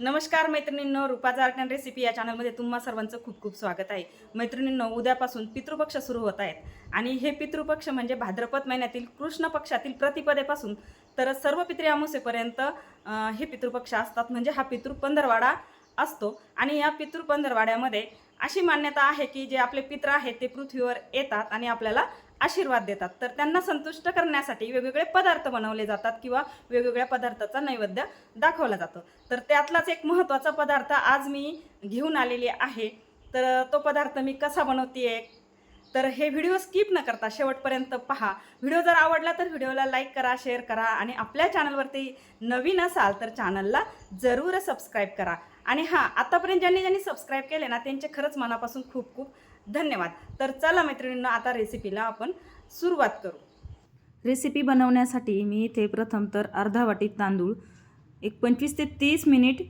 नमस्कार मैत्रिणींनो रुपाचा art and recipe या चॅनलमध्ये तुम्हा सर्वांचं खूप खूप स्वागत आहे. मैत्रिणींनो उद्यापासून पितृपक्ष सुरू होत आहेत. आणि हे पितृपक्ष म्हणजे भाद्रपद महिन्यातील कृष्ण पक्षातील प्रतिपदेपासून तर सर्व पितृ अमावस्येपर्यंत हे पितृपक्ष असतात. म्हणजे हा पितृ पंधरवाडा असतो. आणि या पितृ पंधरवाड्यामध्ये अशी मान्यता आहे की जे आपले पित्र आहेत ते पृथ्वीवर येतात आणि आपल्याला आशीर्वाद देतात. तर त्यांना संतुष्ट करण्यासाठी वेगवेगळे पदार्थ बनवले जातात किंवा वेगवेगळ्या पदार्थाचा नैवेद्य दाखवला जातो. तर त्यातलाच एक महत्त्वाचा पदार्थ आज मी घेऊन आलेली आहे. तर तो पदार्थ मी कसा बनवते तर हे व्हिडिओ स्किप न करता शेवटपर्यंत पहा. व्हिडिओ जर आवडला तर व्हिडिओला लाईक करा शेअर करा आणि आपल्या चॅनलवरती नवीन असाल तर चॅनलला जरूर सबस्क्राईब करा. आणि हां आतापर्यंत ज्यांनी ज्यांनी सबस्क्राईब केले ना त्यांचे खरंच मनापासून खूप खूप धन्यवाद. तर चला मैत्रिणींना आता रेसिपीला आपण सुरुवात करू. रेसिपी बनवण्यासाठी मी इथे प्रथम तर अर्धा वाटी तांदूळ एक पंचवीस ते तीस मिनिट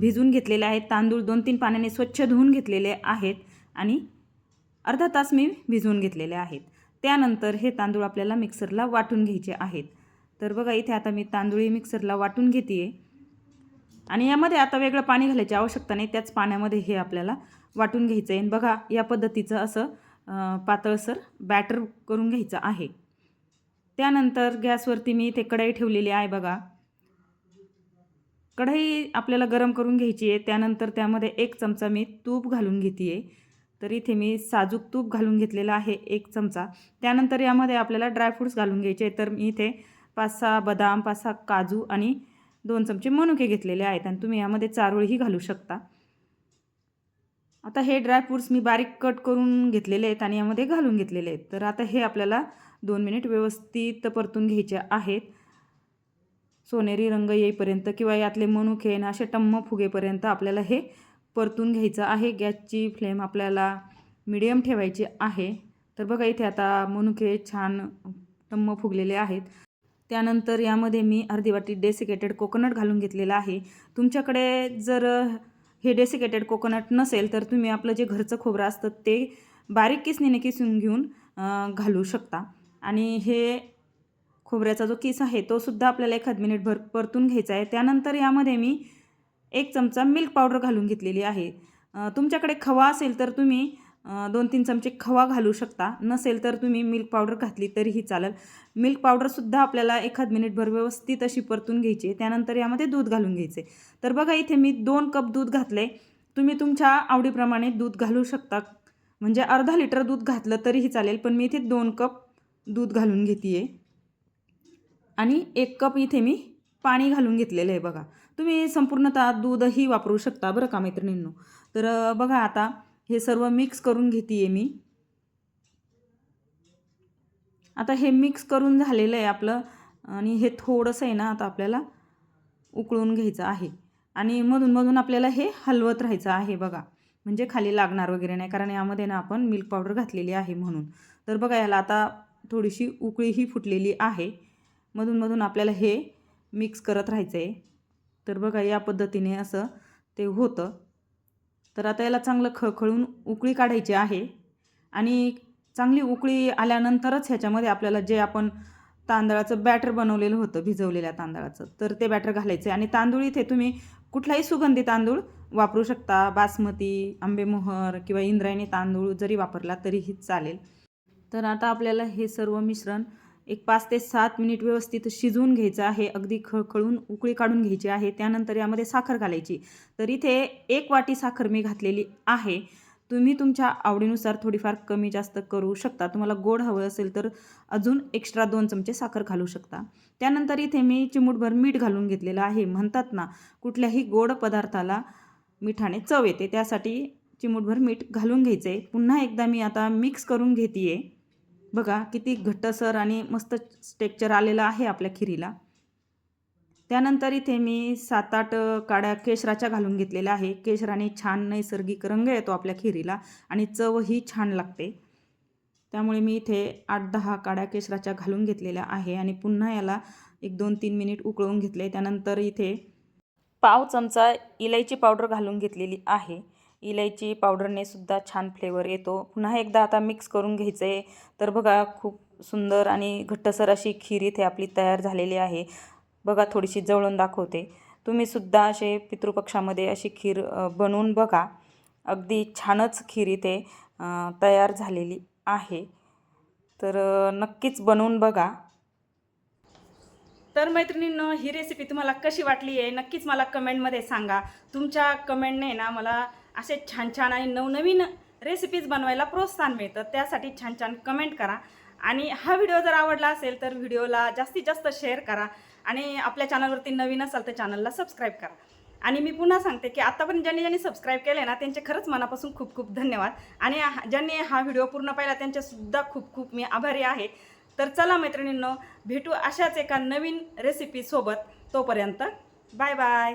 भिजून घेतलेले आहेत. तांदूळ दोन तीन पाण्याने स्वच्छ धुवून घेतलेले आहेत आणि अर्धा तास मी भिजवून घेतलेले आहेत. त्यानंतर हे तांदूळ आपल्याला मिक्सरला वाटून घ्यायचे आहेत. तर बघा इथे आता मी तांदूळी मिक्सरला वाटून घेते आहे आणि यामध्ये आता वेगळं पाणी घालायची आवश्यकता नाही. त्याच पाण्यामध्ये हे आपल्याला वाटून घ्यायचं आहे. आणि बघा या पद्धतीचं असं पातळसर बॅटर करून घ्यायचं आहे. त्यानंतर गॅसवरती मी इथे कढई ठेवलेली आहे बघा. कढई आपल्याला गरम करून घ्यायची आहे. त्यानंतर त्यामध्ये एक चमचा मी तूप घालून घेते आहे तर इथे मी साजूक तूप घालून घेतलेलं आहे एक चमचा. त्यानंतर यामध्ये आपल्याला ड्रायफ्रूट्स घालून घ्यायचे तर मी इथे पाच सहा बदाम पाच सहा काजू आणि दोन चमचे मनुके घेतलेले आहेत आणि तुम्ही यामध्ये चारोळीही घालू शकता. आता हे ड्रायफ्रूट्स मी बारीक कट करून घेतलेले आहेत आणि यामध्ये घालून घेतलेले आहेत. तर आता हे आपल्याला दोन मिनिट व्यवस्थित परतून घ्यायचे आहेत. सोनेरी रंग येईपर्यंत किंवा यातले मनुके ना असे टम्म फुगेपर्यंत आपल्याला हे परतून घ्यायचं आहे. गॅसची फ्लेम आपल्याला मिडियम ठेवायची आहे. तर बघा इथे आता मनुके छान टम्म फुगलेले आहेत. त्यानंतर यामध्ये मी अर्धी वाटी डेसिकेटेड कोकोनट घालून घेतलेलं आहे. तुमच्याकडे जर हे डेसिकेटेड कोकोनट नसेल तर तुम्ही आपलं जे घरचं खोबरं असतं ते बारीक किसणीने किसून घेऊन घालू शकता. आणि हे खोबऱ्याचा जो किस आहे तो सुद्धा आपल्याला एखाद मिनिटभर परतून घ्यायचा आहे. त्यानंतर यामध्ये मी एक चमचा मिल्क पावडर घालून घेतलेली आहे. तुमच्याकडे खवा असेल तर तुम्ही दोन तीन चमचे खवा घालू शकता. नसेल तर तुम्ही मिल्क पावडर घातली तरीही चालेल. मिल्क पावडरसुद्धा आपल्याला एखाद मिनिटभर व्यवस्थित अशी परतून घ्यायची आहे. त्यानंतर यामध्ये दूध घालून घ्यायचे. तर बघा इथे मी दोन कप दूध घातले तुम्ही तुमच्या आवडीप्रमाणे दूध घालू शकता. म्हणजे अर्धा लिटर दूध घातलं तरीही चालेल पण मी इथे दोन कप दूध घालून घेते आहे आणि एक कप इथे मी पाणी घालून घेतलेलं आहे बघा. तुम्ही संपूर्णतः दूधही वापरू शकता बरं का मैत्रिणींनो? तर बघा आता हे सर्व मिक्स करून घेते आहे मी. आता हे मिक्स करून झालेलं आहे आपलं आणि हे थोडंसं आहे ना आता आपल्याला उकळून घ्यायचं आहे. आणि मधून मधून आपल्याला हे हलवत राहायचं आहे बघा. म्हणजे खाली लागणार वगैरे नाही कारण यामध्ये ना आपण मिल्क पावडर घातलेली आहे म्हणून. तर बघा याला आता थोडीशी उकळीही फुटलेली आहे. मधून मधून आपल्याला हे मिक्स करत राहायचं आहे तर बघा या पद्धतीने असं ते होतं. तर आता याला चांगलं खळखळून उकळी काढायची आहे. आणि चांगली उकळी आल्यानंतरच ह्याच्यामध्ये आपल्याला जे आपण तांदळाचं बॅटर बनवलेलं होतं भिजवलेल्या तांदळाचं तर ते बॅटर घालायचं आणि तांदूळ इथे तुम्ही कुठलाही सुगंधी तांदूळ वापरू शकता. बासमती आंबेमोहर किंवा इंद्रायणी तांदूळ जरी वापरला तरीही चालेल. तर आता आपल्याला हे सर्व मिश्रण एक पाच ते सात मिनिट व्यवस्थित शिजवून घ्यायचं आहे. अगदी खळखळून उकळी काढून घ्यायची आहे. त्यानंतर यामध्ये साखर घालायची. तर इथे एक वाटी साखर मी घातलेली आहे. तुम्ही तुमच्या आवडीनुसार थोडीफार कमी जास्त करू शकता. तुम्हाला गोड हवं असेल तर अजून एक्स्ट्रा दोन चमचे साखर घालू शकता. त्यानंतर इथे मी चिमूटभर मीठ घालून घेतलेलं आहे. म्हणतात ना कुठल्याही गोड पदार्थाला मिठाने चव येते. त्यासाठी चिमूटभर मीठ घालून घ्यायचं आहे पुन्हा एकदा मी आता मिक्स करून घेते आहे बघा किती घट्टसर आणि मस्त स्टेक्चर आलेलं आहे आपल्या खिरीला. त्यानंतर इथे मी सात आठ काड्या केशराच्या घालून घेतलेल्या आहे. केशराने छान नैसर्गिक रंग येतो आपल्या खिरीला आणि चवही छान लागते. त्यामुळे मी इथे आठ दहा काड्या केशराच्या घालून घेतलेल्या आहे आणि पुन्हा याला एक दोन तीन मिनिट उकळून घेतले. त्यानंतर इथे पाव चमचा इलायची पावडर घालून घेतलेली आहे. इलायची पावडरने सुद्धा छान फ्लेवर येतो. पुन्हा एकदा आता मिक्स करून घ्यायचं आहे तर बघा खूप सुंदर आणि घट्टसर अशी खीर इथे आपली तयार झालेली आहे. बघा थोडीशी जवळून दाखवते. तुम्हीसुद्धा असे पितृपक्षामध्ये अशी खीर बनवून बघा. अगदी छानच खीर इथे तयार झालेली आहे. तर नक्कीच बनवून बघा. तर मैत्रिणींनो ही रेसिपी तुम्हाला कशी वाटली आहे नक्कीच मला कमेंटमध्ये सांगा. तुमच्या कमेंटने ना मला असे छान छान आणि नवनवीन रेसिपीज बनवायला प्रोत्साहन मिळतं. त्यासाठी छान छान कमेंट करा. आणि हा व्हिडिओ जर आवडला असेल तर व्हिडिओला जास्तीत जास्त शेअर करा. आणि आपल्या चॅनलवरती नवीन असाल तर चॅनलला सबस्क्राईब करा. आणि मी पुन्हा सांगते की आतापर्यंत ज्यांनी ज्यांनी सबस्क्राईब केले ना त्यांचे खरंच मनापासून खूप खूप धन्यवाद. आणि हा- ज्यांनी हा व्हिडिओ पूर्ण पाहिला त्यांचेसुद्धा खूप खूप मी आभारी आहे. तर चला मैत्रिणींनो भेटू अशाच एका नवीन रेसिपीसोबत तोपर्यंत बाय बाय